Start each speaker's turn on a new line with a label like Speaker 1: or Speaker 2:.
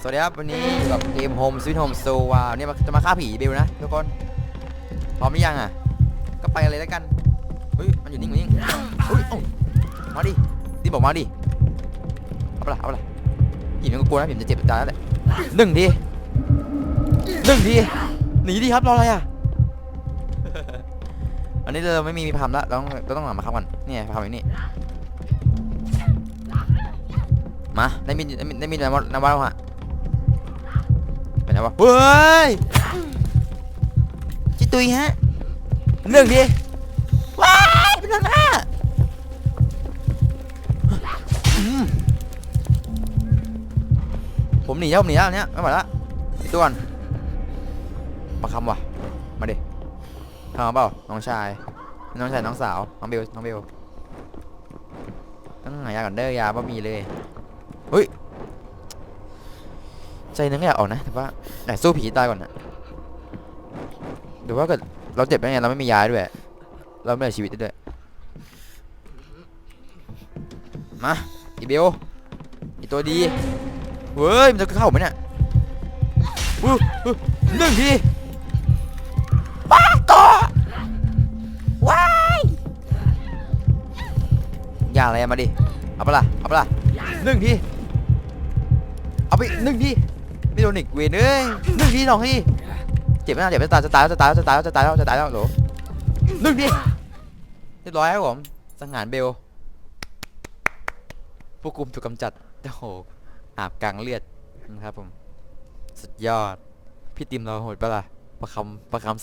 Speaker 1: สวัสดีครับ วันนี้อยู่กับเกม Home Sweet Home So ว้าวเนี่ยจะมาฆ่าผีบิวนะทุกคน พร้อมหรือยังอะ ก็ไปเลยแล้วกัน เฮ้ย มันอยู่นิ่งอยู่นิ่งเฮ้ยเอ้ามาดิรีบบอกมาดิ เอาปะละเอาปะละผีมันก็กลัวนะผีมันจะเจ็บตาแล้วแหละหนึ่งทีหนึ่งที หนีดิครับรออะไรอะ อันนี้เราไม่มีมีพามแล้วเราต้องเราต้องหามาครับก่อนเนี่ยพามอยู่นี่มาได้มีได้มีได้มีนวัดนวัดแล้วฮะ นไงวะเฮ้ยจิตุยฮะหนึ่องทีว้ายเป็นหน้าอืมผมหนีแล้วผมหนีแล้วเนี้ยไม่ไหวละตัวก่อนประคำว่ะมาดิทำมาเปล่าน้องชาย น้องชายน้องสาวน้องเบลน้องเบลต้องหายาก่อนเด้อยาบ่มีเลยเฮ้ย ใจนึงอยากออกนะแต่ว่าไหนสู้ผีตายก่อนนะหรือว่าเกิดเราเจ็บยังไงเราไม่มียาด้วย เราไม่ได้ชีวิตด้วย มาอีเบลอีตัวดี เฮ้ยมันจะเข้าไหมเนี่ยหนึ่งทีป้าต่อว้ายยาอะไรมาดิ เอาปะล่ะ เอาปะล่ะหนึ่งที เอาไปหนึ่งที ไม่โดนอีกเวนเอ้ยหนึ่งทีสองทีเจ็บไหมนะเจ็บไหมจะตายจะตายจะตายจะตายจะตายจะตายแล้วโหลหนึ่งทีเรียบร้อยครับผมสังหารเบลผู้กุมถูกกำจัดโอ้โหอาบกลางเลือดนะครับผม สุดยอด พี่ติมเราโหดปะล่ะประคำประคำสาม